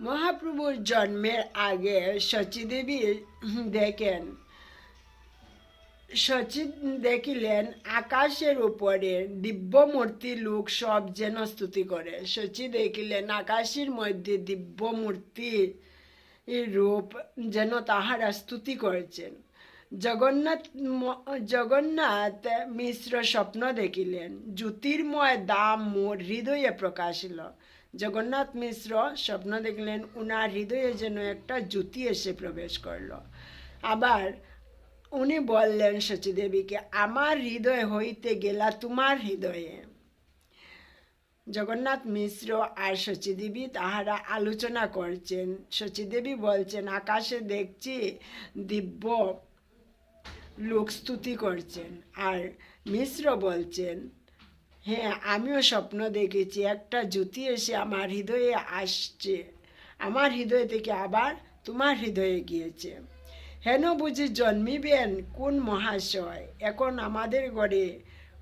মহাপ্রভুর জন্মের আগে শচীদেবী দেখেন। সচিব দেখিলেন, আকাশের উপরে দিব্যমূর্তি লোক সব যেন স্তুতি করে। সচি দেখিলেন, আকাশের মধ্যে দিব্যমূর্তি রূপ যেন তাহারা স্তুতি করেছেন। জগন্নাথ জগন্নাথ মিশ্র স্বপ্ন দেখিলেন। জ্যোতির্ময় দাম মোর হৃদয়ে প্রকাশিল। জগন্নাথ মিশ্র স্বপ্ন দেখলেন, উনার হৃদয়ে যেন একটা জ্যোতি এসে প্রবেশ করল। আবার উনি বললেন শচীদেবীকে আমার হৃদয় হইতে গেলা তোমার হৃদয়ে। জগন্নাথ মিশ্র আর শচীদেবী তাহারা আলোচনা করছেন। শচীদেবী বলছেন, আকাশে দেখছি দিব্য লোক স্তুতি করছেন। আর মিশ্র বলছেন হ্যাঁ আমিও স্বপ্ন দেখেছি। একটা জ্যোতি এসে আমার হৃদয়ে আসছে। আমার হৃদয় থেকে আবার তোমার হৃদয়ে গিয়েছে। হেন বুঝি জন্মিবেন কোন মহাশয়? এখন আমাদের ঘরে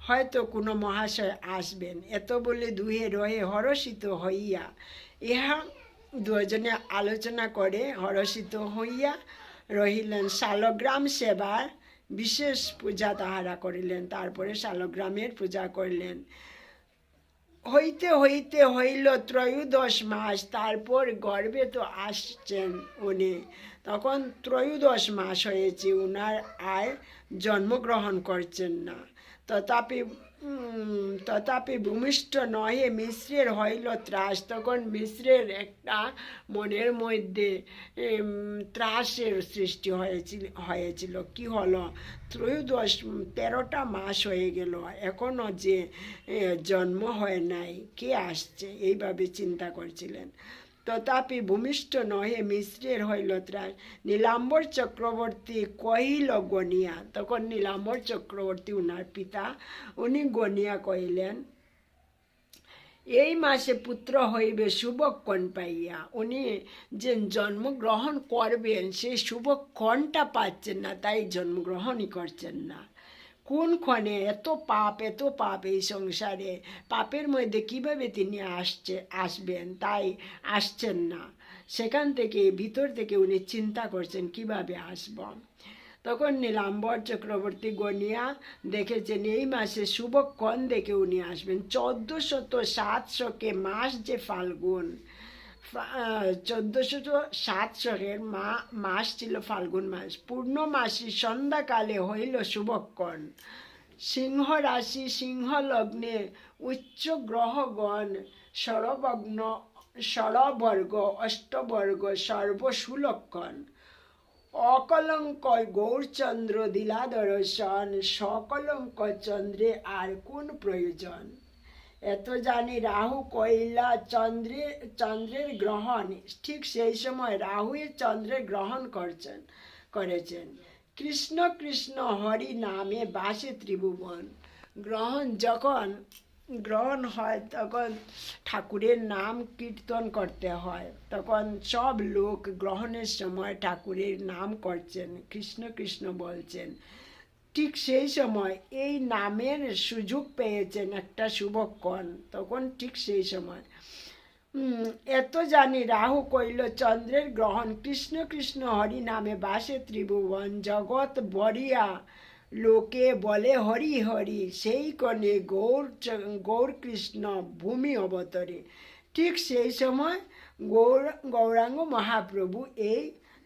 হয়তো কোনো মহাশয় আসবেন। এত বলে দুহে রহে হরষিত হইয়া। ইহা দুজনে আলোচনা করে হরষিত হইয়া রহিলেন শালগ্রাম সেবার বিশেষ পূজা তাহারা করিলেন, তারপরে শালগ্রামের পূজা করিলেন। হইতে হইতে হইল ত্রয়োদশ মাস, তারপর গর্বে তো আসছেন উনি। তখন ত্রয়োদশ মাস হয়েছে, উনার আয় জন্মগ্রহণ করছেন না। তথাপি তথাপি ভূমিষ্ঠ নহে, মিশ্রের হইল ত্রাস। তখন মিশ্রের একটা মনের মধ্যে ত্রাসের সৃষ্টি হয়েছিল হয়েছিল। কি হলো? ত্রয়োদশ তেরোটা মাস হয়ে গেল। এখনও যে জন্ম হয় নাই। কে আসছে? এইভাবে চিন্তা করছিলেন। তথাপি ভূমিষ্ঠ নহে মিশ্রের হইল ত্রাস নীলাম্বর চক্রবর্তী কহিল, গনিয়া। তখন নীলাম্বর চক্রবর্তী উনার পিতা, উনি গনিয়া কহিলেন, এই মাসে পুত্র হইবে শুভক্ষণ পাইয়া। উনি যে জন্মগ্রহণ করবেন সেই শুভক্ষণটা পাচ্ছেন না, তাই জন্মগ্রহণই করছেন না। কোন ক্ষণে এত পাপ এত পাপ এই সংসারে? পাপের মধ্যে কীভাবে তিনি আসছে, আসবেন? তাই আসছেন না। সেখান থেকে, ভিতর থেকে উনি চিন্তা করছেন, কীভাবে আসব? তখন নীলাম্বর চক্রবর্তী গনিয়া দেখেছেন, এই মাসে শুভক্ষণ দেখে উনি আসবেন। চোদ্দশত সাতশোকে মাস যে ফাল্গুন। চোদ্দশত সাতশোকের মা, মাস ছিল ফাল্গুন মাস। পূর্ণমাসী সন্ধ্যাকালে হইল শুভক্ষণ। সিংহ রাশি, সিংহ লগ্নে উচ্চ গ্রহগণ ষড়বগ্ন ষড়বর্গ অষ্টবর্গ, সর্বসুলক্ষণ। অকলঙ্ক গৌরচন্দ্র দিলাদর্শন সকলঙ্ক চন্দ্রে আর কোন প্রয়োজন? এত জানি রাহু কইলা চন্দ্রে, চন্দ্রের গ্রহণ। ঠিক সেই সময় রাহুই চন্দ্রের গ্রহণ করছেন, করেছেন। কৃষ্ণ কৃষ্ণ হরি নামে বাসে ত্রিভুবন। গ্রহণ যখন, গ্রহণ হয় তখন ঠাকুরের নাম কীর্তন করতে হয়। তখন সব লোক গ্রহণের সময় ঠাকুরের নাম করছেন। কৃষ্ণ কৃষ্ণ বলছেন ঠিক সেই সময় এই নামের সুযোগ পেয়েছেন একটা শুভক্ষণ, তখন ঠিক সেই সময়। এত জানি রাহু কইল, চন্দ্রের গ্রহণ কৃষ্ণ কৃষ্ণ হরি নামে বাসে ত্রিভুবন, জগৎ বরিয়া লোকে বলে হরি হরি, সেই কনে গৌর গৌর কৃষ্ণ ভূমি অবতরে। ঠিক সেই সময় গৌর, গৌরাঙ্গ মহাপ্রভু এই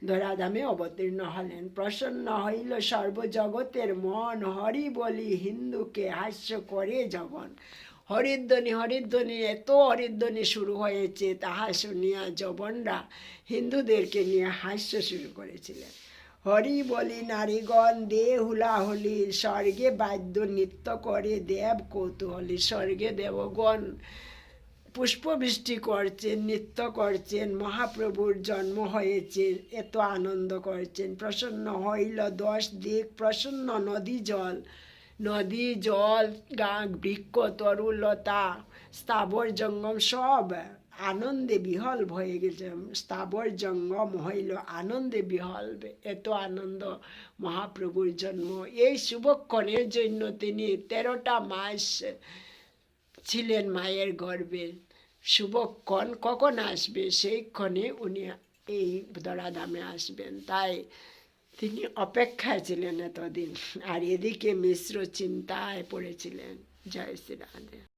ধরাধামে অবতীর্ণ হলেন। প্রসন্ন হইল সর্বজগতের মন, হরি বলি হিন্দুকে হাস্য করে জগন। হরিধ্বনি হরিধ্বনি, এত হরিধ্বনি শুরু হয়েছে, তাহা শুনিয়া জবনরা হিন্দুদেরকে নিয়ে হাস্য শুরু করেছিলেন। হরি বলি, নারীগণ দে হুলাহুলি, স্বর্গে বাদ্য নৃত্য করে দেব কৌতূহলী। স্বর্গে দেবগণ পুষ্পবৃষ্টি করছেন, নৃত্য করছেন, মহাপ্রভুর জন্ম হয়েছে, এত আনন্দ করছেন। প্রসন্ন হইল দশ দিক, প্রসন্ন নদী জল নদী জল গা বৃক্ষ তরুলতা স্থাবর জঙ্গম সব আনন্দে বিহল হয়ে গেছে। স্থাবর জঙ্গম হইল আনন্দে বিহল, এত আনন্দ মহাপ্রভুর জন্ম। এই শুভক্ষণের জন্য তিনি তেরোটা মাস ছিলেন মায়ের গর্ভে। শুভক্ষণ কখন আসবে? সেই ক্ষণে উনি এই দরাদামে আসবেন। তাই তিনি অপেক্ষায় ছিলেন এতদিন। আর এদিকে মিশ্র চিন্তায় পড়েছিলেন। জয় শ্রী রাধে।